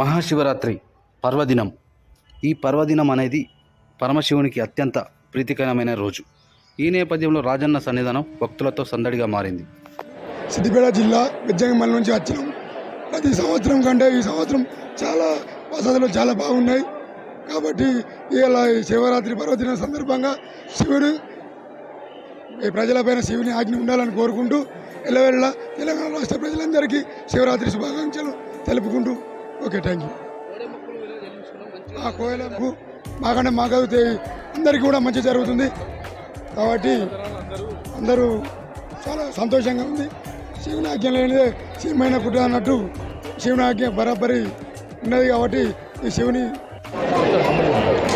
మహాశివరాత్రి పర్వదినం. ఈ పర్వదినం అనేది పరమశివునికి అత్యంత ప్రీతికరమైన రోజు. ఈ నేపథ్యంలో రాజన్న సన్నిధానం భక్తులతో సందడిగా మారింది. సిద్దిపేట జిల్లా బెజ్జంగిమల్ నుంచి వచ్చినాం ప్రతి సంవత్సరం కంటే ఈ సంవత్సరం చాలా వసతులు చాలా బాగున్నాయి. కాబట్టి ఇలా శివరాత్రి పర్వదినం సందర్భంగా శివుడు ఈ ప్రజలపైన శివుని ఆజ్ఞ ఉండాలని కోరుకుంటూ ఎల్లవెళ్ళ తెలంగాణ రాష్ట్ర ప్రజలందరికీ శివరాత్రి శుభాకాంక్షలు తెలుపుకుంటూ ఓకే థ్యాంక్ యూ ఆ కోయలకు మాకంటే మాకు అందరికీ కూడా మంచి జరుగుతుంది. కాబట్టి అందరూ చాలా సంతోషంగా ఉంది. శివుని లేనిదే శివమైన పుట్ట అన్నట్టు శివనాజ్ఞ బరాబరి ఉన్నది కాబట్టి ఈ శివుని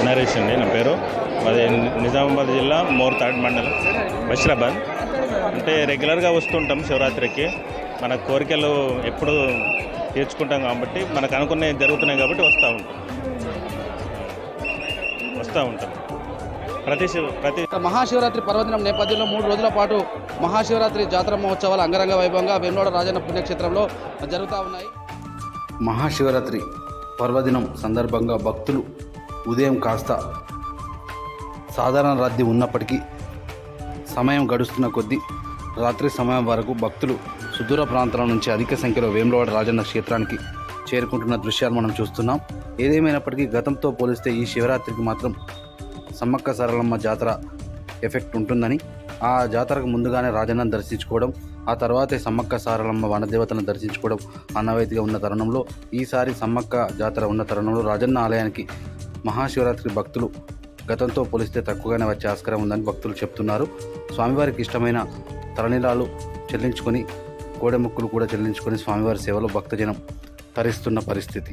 నరేష్ అండి నా పేరు. మాది నిజామాబాద్ జిల్లా మోర్తాడ్ మండలం బషీరాబాద్. అంటే రెగ్యులర్గా వస్తుంటాం శివరాత్రికి. మన కోరికలు ఎప్పుడు తీర్చుకుంటాం కాబట్టి మనకు అనుకున్నవి జరుగుతున్నాయి కాబట్టి వస్తూ ఉంటాం. వస్తూ ఉంటాం. ప్రతి శివ ప్రతి మహాశివరాత్రి పర్వదినం నేపథ్యంలో మూడు రోజుల పాటు మహాశివరాత్రి జాతర మహోత్సవాలు అంగరంగ వైభవంగా వేములవాడ రాజన్న పుణ్యక్షేత్రంలో జరుగుతూ ఉన్నాయి. మహాశివరాత్రి పర్వదినం సందర్భంగా భక్తులు ఉదయం కాస్త సాధారణ రద్దీ ఉన్నప్పటికీ సమయం గడుస్తున్న కొద్దీ రాత్రి సమయం వరకు భక్తులు సుదూర ప్రాంతాల నుంచి అధిక సంఖ్యలో వేములవాడ రాజన్న క్షేత్రానికి చేరుకుంటున్న దృశ్యాలు మనం చూస్తున్నాం. ఏదేమైనప్పటికీ గతంతో పోలిస్తే ఈ శివరాత్రికి మాత్రం సమ్మక్క సరళమ్మ జాతర ఎఫెక్ట్ ఉంటుందని ఆ జాతరకు ముందుగానే రాజన్నను దర్శించుకోవడం ఆ తర్వాతే సమ్మక్క సారలమ్మ వనదేవతలను దర్శించుకోవడం అన్నవైతిగా ఉన్న తరుణంలో ఈసారి సమ్మక్క జాతర ఉన్న తరుణంలో రాజన్న ఆలయానికి మహాశివరాత్రి భక్తులు గతంతో పోలిస్తే తక్కువగానే వచ్చే ఆస్కారం ఉందని భక్తులు చెప్తున్నారు. స్వామివారికి ఇష్టమైన తలనీలాలు చెల్లించుకొని కోడెముక్కులు కూడా చెల్లించుకొని స్వామివారి సేవలో భక్తజనం తరిస్తున్న పరిస్థితి.